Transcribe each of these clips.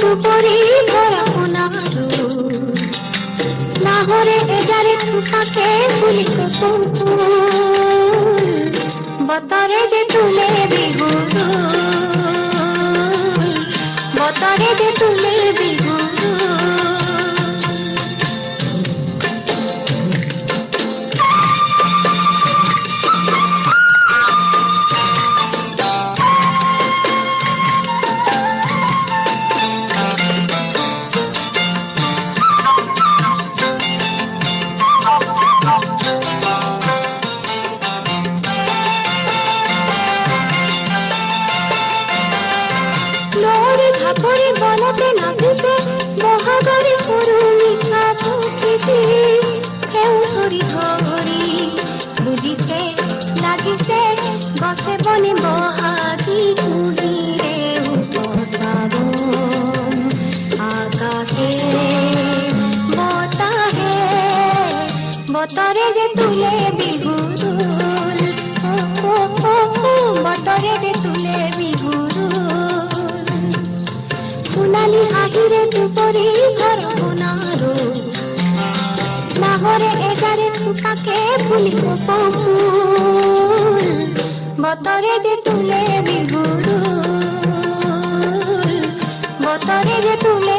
দুপুরে ভরা সোনারু লাহরে এজারে থাকে ফুলি বতরে যে তুলে বিহুরু। বলতে মিঠা সেউ ধৰি ধৰি বুজিছে লাগিছে গছে বনে বহাগী কুহিৰে উপচাব আকাশে বতাহে যে তুলে ও, বতৰে যে তোলে হাঁহিৰে দুপৰি ঘৰ সোণাৰো নাহৰে এগাৰে থোপাকে ফুলিব ফুল বতরে যে তুলে বিহুর বতরে যে তোলে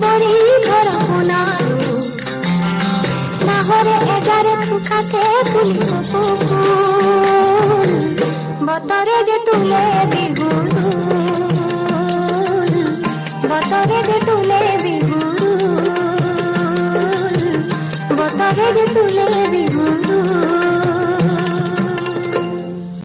দুবৰি ঘৰ সোণাৰো নাহৰে এগাৰে থোকাকে ফুলিব ফুল। যে তোলে বিহুৰুল বতৰে যে তোলে বিহুৰুল বতৰে যে তোলে বিহুৰুল